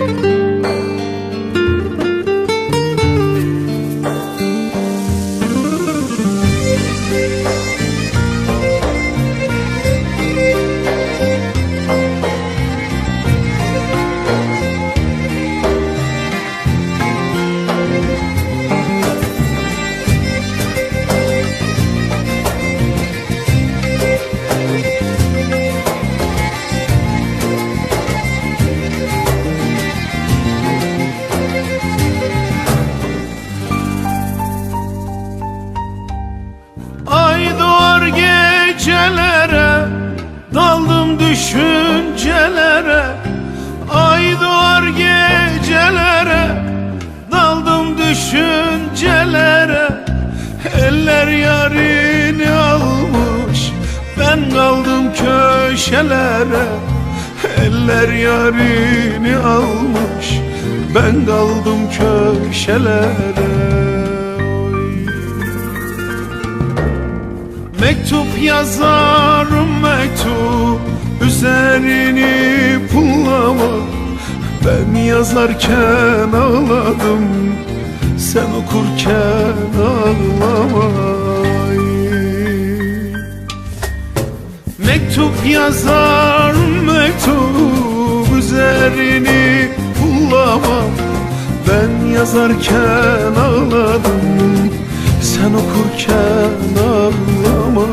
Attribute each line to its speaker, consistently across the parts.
Speaker 1: Thank you. Gecelere Daldım düşüncelere. Ay doğar gecelere Daldım düşüncelere. Eller yarini almış Ben kaldım köşelere. Eller yarini almış Ben kaldım köşelere Mektup yazarım mektup Üzerini pullama Ben yazarken ağladım Sen okurken ağlama Ay. Mektup yazarım mektup Üzerini pullama Ben yazarken ağladım Sen okurken ağlama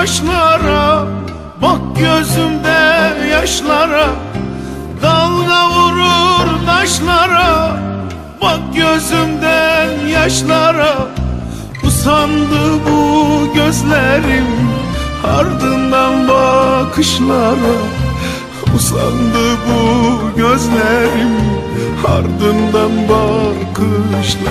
Speaker 1: taşlara Bak gözümde yaşlara. Dalga vurur taşlara Bak gözümden yaşlara. Usandı bu gözlerim Ardından bakışlara. Usandı bu gözlerim Ardından bakışlara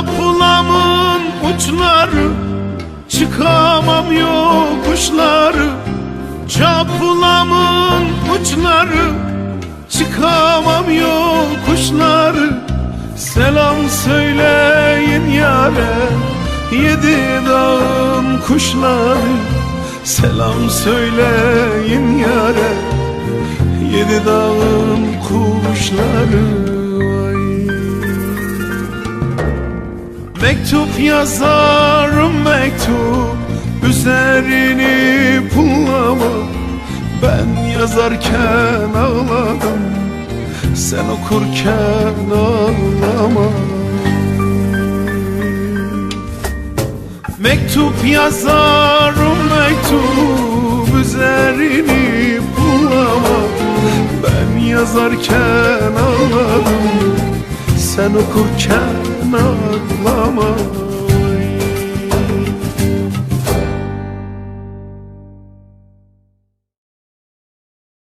Speaker 1: Çapulamın uçları Çıkamam yokuşları Çapulamın uçları Çıkamam yokuşları Selam söyleyin yare Yedi dağın kuşları. Selam söyleyin yare Yedi dağın kuşları Mektup yazarım mektup Üzerini pullama Ben yazarken ağladım Sen okurken ağlama. Mektup yazarım mektup Üzerini pullama Ben yazarken ağladım Sen okurken ağlama